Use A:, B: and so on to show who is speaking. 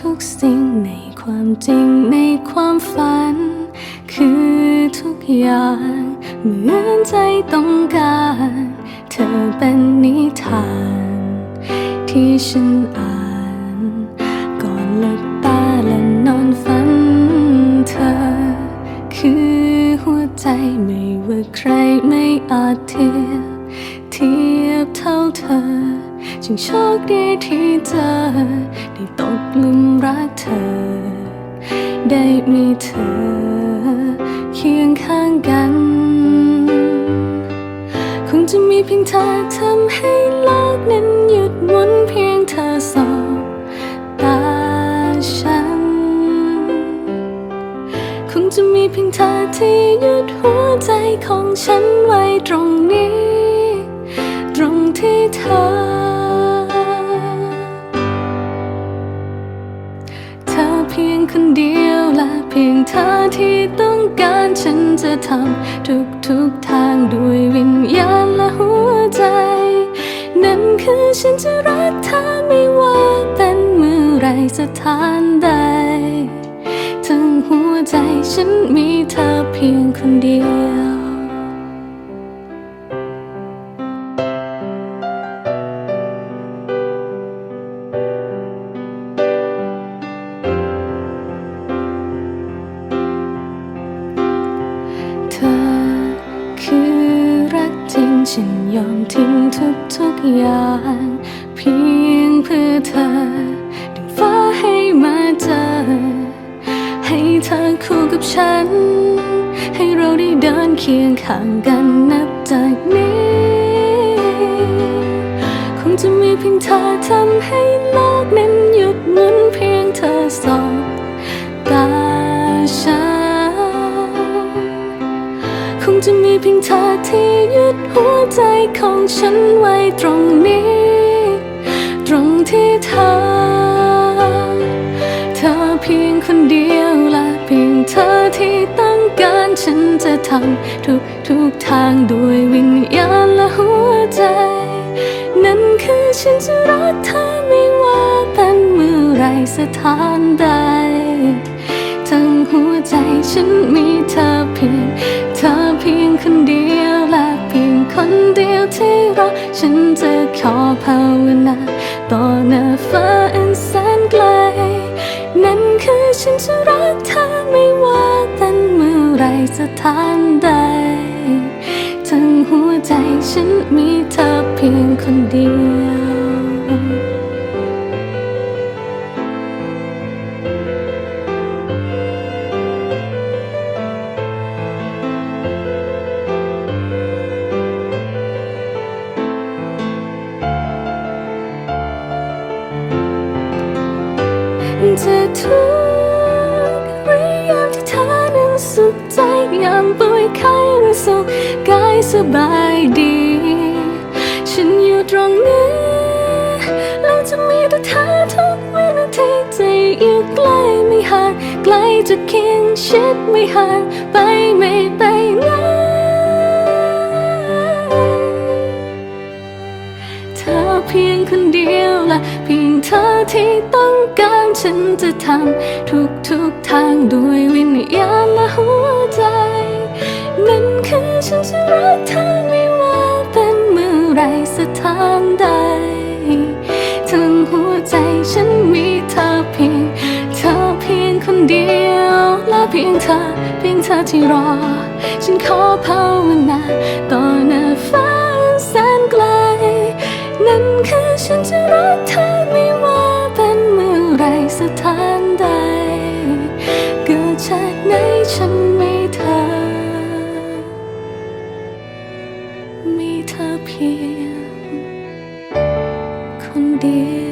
A: ทุกสิ่งในความจริงในความฝัน คือทุกอย่างเหมือนใจต้องการ เธอเป็นนิทาน ที่ฉันอ่าน ก่อนหลับตาและนอนฝัน เธอ คือหัวใจไม่ว่าใครไม่อาจเทียบเทียบเท่าเธอ จึงโชคดีที่เจอได้ตกหลุมรักเธอ ได้มีเธอ เคียงข้างกัน คงจะมีเพียงเธอทำให้โลกนั้นหยุดหมุนเพียงเธอสอบตาฉัน คงจะมีเพียงเธอที่หยุดหัวใจของฉันไว้ตรงนี้ ตรงที่เธอ ฉันจะทำทุกทุกทางด้วยวิญญาณและหัวใจ นั่นคือฉันจะรักเธอไม่ว่าเป็นเมื่อไรสถานใด ทั้งหัวใจฉันมีเธอเพียงคนเดียว ฉันยอมทิ้งทุกทุกๆอย่าง เพียงเพื่อเธอดึงฟ้าให้มาเจอ ให้เธอคู่กับฉัน ให้เราได้เดินเคียงข้างกันนับจากนี้ คงจะมีเพียงเธอทำให้โลกนั้นหยุดหมุนเพียงเธอสอง คงจะมีเพียงเธอที่ยึดหัวใจของฉันไว้ตรงนี้ ตรงที่เธอ เธอเพียงคนเดียวและเพียงเธอที่ต้องการฉันจะทำทุกทุกทางด้วยวิญญาณและหัวใจ นั่นคือฉันจะรักเธอไม่ว่าเป็นเมื่อไรสถานใด ทั้งหัวใจฉันมีเธอเพียง คนเดียวและเพียงคนเดียวที่รอฉันจะขอภาวนาต่อหน้าฟ้าอันแสนไกล นั่นคือฉันจะรักเธอไม่ว่าเป็นเมื่อไรสถานใด ทั้งหัวใจฉันมีเธอเพียงคนเดียว จะทุกข์หรือยามที่เธอนั้นสุขใจยามป่วยไข้หรือสุขกายสบายดี ฉันอยู่ตรงนี้ แล้วจะมีแต่เธอทุกวินาทีใจอยู่ใกล้ไม่ห่างไกลจะเคียงชิดไม่ห่างไปไม่ไปไหนเธอเพียงคนเดียว ละเพียงเธอที่ต้องการฉันจะทำทุกทุกทางด้วยวิญญาณและหัวใจ นั่นคือฉันจะรักเธอไม่ว่าเป็นเมื่อไรสถานใดทั้งหัวใจฉันมีเธอเพียง เธอเพียงคนเดียวและเพียงเธอเพียงเธอที่รอ ฉันขอภาวนาต่อหน้าฟ้า รักเธอไม่ว่าเป็นเมื่อไรสถานใด เกิดจากไหนฉันมีเธอ มีเธอเพียงคนเดียว